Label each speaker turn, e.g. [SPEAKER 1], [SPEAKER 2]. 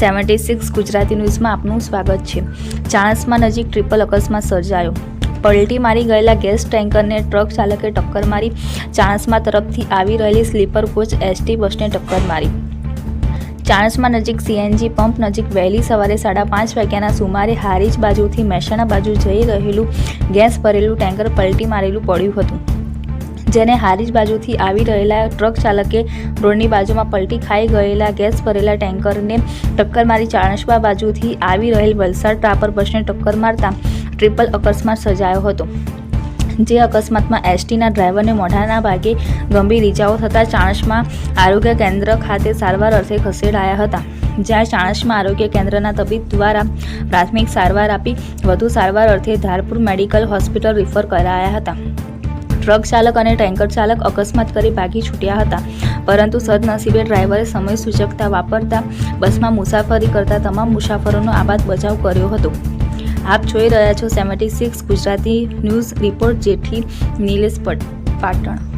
[SPEAKER 1] Seventy six Gujarati ન્યૂઝમાં આપનું સ્વાગત છે. ચાણસમાં નજીક ટ્રિપલ અકસ્માત સર્જાયો. પલટી મારી ગયેલા ગેસ ટેન્કરને ટ્રક ચાલકે ટક્કર મારી. ચાણસમાં તરફથી આવી રહેલી સ્લીપર કોચ એસટી બસને ટક્કર મારી. ચાણસમાં નજીક સીએનજી પંપ નજીક વહેલી સવારે સાડા પાંચ વાગ્યાના સુમારે હારીજ બાજુથી મહેસાણા બાજુ જઈ રહેલું ગેસ ભરેલું ટેન્કર પલટી મારેલું પડ્યું હતું. જેને હારીજ બાજુથી આવી રહેલા ટ્રક ચાલકે રોડની બાજુમાં પલટી ખાઈ ગયેલા ગેસ ભરેલા ટેન્કરને ટક્કર મારી ચાણસ્મા બાજુથી આવી રહેલ વલસાડ ટ્રાપર બસને ટક્કર મારતા ટ્રિપલ અકસ્માત સર્જાયો હતો. જે અકસ્માતમાં એસટીના ડ્રાઈવરને મોઢાના ભાગે ગંભીર ઇજાઓ થતાં ચાણસમાં આરોગ્ય કેન્દ્ર ખાતે સારવાર અર્થે ખસેડાયા હતા. જ્યાં ચાણસમાં આરોગ્ય કેન્દ્રના તબીબ દ્વારા પ્રાથમિક સારવાર આપી વધુ સારવાર અર્થે ધારપુર મેડિકલ હોસ્પિટલ રિફર કરાયા હતા. ટ્રક ચાલક અને ટેન્કર ચાલક અકસ્માત કરી ભાગી છૂટ્યા હતા. પરંતુ સદનસીબે ડ્રાઈવરે સમય સૂચકતા વાપરતા બસમાં મુસાફરી કરતા તમામ મુસાફરોનો આબાદ બચાવ કર્યો હતો. આપ જોઈ રહ્યા છો seventy six Gujarati news report Jethi Nilesh પટ પાટણ.